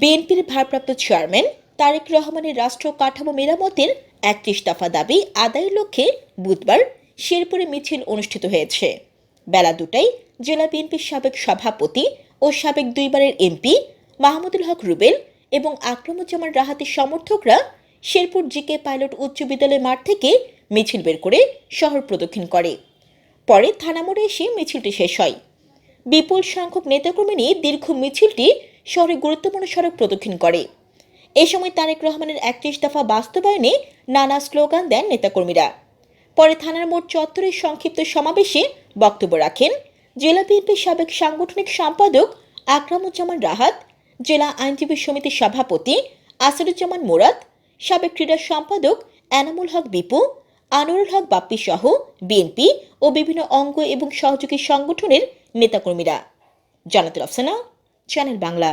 বিএনপির ভারপ্রাপ্ত চেয়ারম্যান তারেক রহমানের রাষ্ট্র কাঠামো মেরামতের একত্রিশ দফা দাবি আদায়ের লক্ষ্যে বুধবার শেরপুরে মিছিল অনুষ্ঠিত হয়েছে। বেলা দুটায় জেলা বিএনপির সাবেক সভাপতি ও সাবেক দুইবারের এমপি মাহমুদুল হক রুবেল এবং আকরামুজ্জামান রাহাতের সমর্থকরা শেরপুর জিকে পাইলট উচ্চ বিদ্যালয় মাঠ থেকে মিছিল বের করে শহর প্রদক্ষিণ করে। পরে থানা মোড়ে এসে মিছিলটি শেষ হয়। বিপুল সংখ্যক নেতাকর্মী নিয়ে দীর্ঘ মিছিলটি শহরে গুরুত্বপূর্ণ সড়ক প্রদক্ষিণ করে। এ সময় তারেক রহমানের একত্রিশ দফা বাস্তবায়নে নানা স্লোগান দেন নেতাকর্মীরা। পরে থানার মোড় চত্বরের সংক্ষিপ্ত সমাবেশে বক্তব্য রাখেন জেলা বিএনপির সাবেক সাংগঠনিক সম্পাদক আকরামুজ্জামান রাহাত, জেলা আইনজীবী সমিতির সভাপতি আসাদুজ্জামান মোরাদ, সাবেক ক্রীড়া সম্পাদক এনামুল হক বিপু, আনোয়ারুল হক বাপ্পি সহ বিএনপি ও বিভিন্ন অঙ্গ এবং সহযোগী সংগঠনের নেতাকর্মীরা। জানাতুল আফসানা চ্যানেল বাংলা।